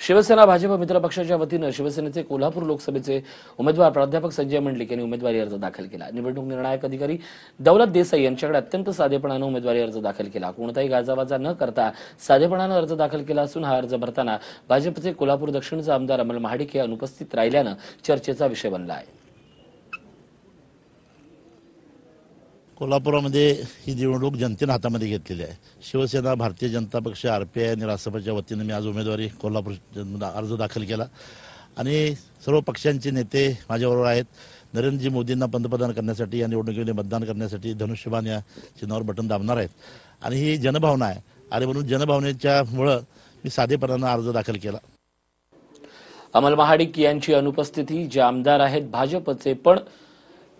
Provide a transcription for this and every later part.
शिवसेना भाजप मित्रपक्षाच्या वतीनं शिवसेनेचे कोल्हापूर लोकसभेचे उमेदवार प्राध्यापक संजय मंडलिक यांनी उमेदवारी अर्ज दाखल केला. निवडणूक निर्णायक अधिकारी दौलत देसाई यांच्याकडे अत्यंत साधेपणानं उमेदवारी अर्ज दाखल केला. कोणताही गाजावाजा न करता साधेपणानं अर्ज दाखल केला असून हा अर्ज भरताना भाजपचे कोल्हापूर दक्षिणचे आमदार अमल महाडिक हे अनुपस्थित राहिल्यानं चर्चेचा विषय बनला आहे. कोल्हापुरामध्ये ही निवडणूक जनतेनं हातामध्ये घेतलेली आहे. शिवसेना भारतीय जनता पक्ष आर पी आय आणि राष्ट्रपतीच्या वतीनं मी आज उमेदवारी कोल्हापूर अर्ज दाखल केला. आणि सर्व पक्षांचे नेते माझ्याबरोबर आहेत. नरेंद्रजी मोदींना पंतप्रधान करण्यासाठी या निवडणुकीमध्ये मतदान करण्यासाठी धनुष्यबाण या चिन्हावर बटन दाबणार आहेत. आणि ही जनभावना आहे. आणि म्हणून जनभावनेच्यामुळं मी साधेपणानं अर्ज दाखल केला. अमल महाडिक यांची अनुपस्थिती जे आमदार आहेत भाजपचे पण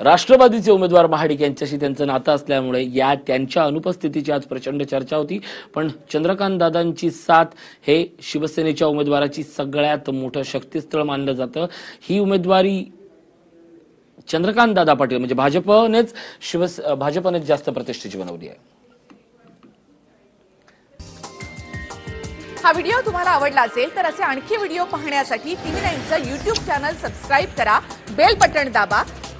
राष्ट्रवादीचे उमेदवार महाडिक यांच्याशी त्यांचं नातं असल्यामुळे या त्यांच्या अनुपस्थितीची आज प्रचंड चर्चा होती. पण चंद्रकांत दादांची साथ हे शिवसेनेच्या उमेदवाराची सगळ्यात मोठं शक्तीस्थळ मानलं जातं. ही उमेदवारी चंद्रकांत दादा पाटील म्हणजे भाजपनेच शिवस भाजपनेच जास्त प्रतिष्ठेची बनवली आहे. हा व्हिडिओ तुम्हाला आवडला असेल तर असे आणखी व्हिडिओ पाहण्यासाठी टीव्ही नाईनचं युट्यूब चॅनल सबस्क्राईब करा. बेल बटन दाबा.